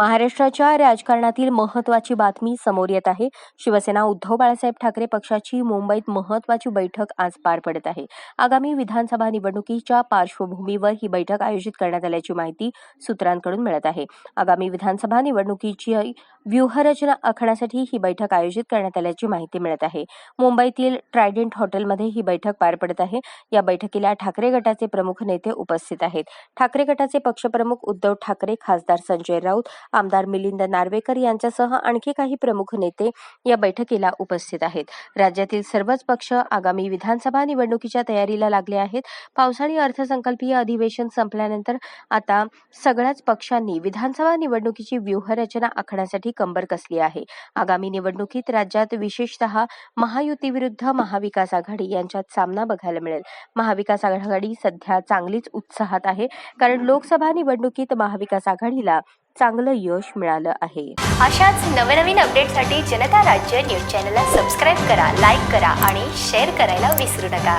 महाराष्ट्राच्या राजकारणातील महत्वाची बातमी समोर येत आहे. शिवसेना उद्धव बाळासाहेब ठाकरे पक्षाची मुंबईत महत्वाची बैठक आज पार पडत आहे. आगामी विधानसभा निवडणुकीच्या पार्श्वभूमीवर ही बैठक आयोजित करण्यात आल्याची माहिती सूत्रांकडून मिळत आहे. आगामी विधानसभा निवडणुकीची व्यूहरचना आखण्यासाठी ही बैठक आयोजित करण्यात आल्याची माहिती मिळत आहे. मुंबईतील ट्रायडेंट हॉटेलमध्ये ही बैठक पार पडत आहे. या बैठकीला ठाकरे गटाचे प्रमुख नेते उपस्थित आहेत. ठाकरे गटाचे पक्षप्रमुख उद्धव ठाकरे खासदार संजय राऊत आमदार मिलिंद नार्वेकर यांच्यासह आणखी काही प्रमुख नेते या बैठकीला उपस्थित आहेत. राज्यातील सर्वच पक्ष आगामी विधानसभा निवडणुकीच्या तयारीला लागले आहेत. पावसाळी अर्थसंकल्पीय अधिवेशन संपल्यानंतर आता सगळ्याच पक्षांनी विधानसभा निवडणुकीची व्यूहरचना आखण्यासाठी कंबर कसली आहे? आगामी निवडणुकीत राज्यात विशेषतः महायुती विरुद्ध महाविकास आघाडी यांच्यात सामना बघायला मिळेल. महाविकास आघाडी सध्या चांगलीच उत्साहात आहे कारण लोकसभा निवडणुकीत महाविकास आघाडीला चांगलं यश मिळालं आहे. अशाच नवनवीन अपडेटसाठी जनता राज्य न्यूज चॅनलला सबस्क्राईब करा लाईक करा आणि शेअर करायला विसरू नका.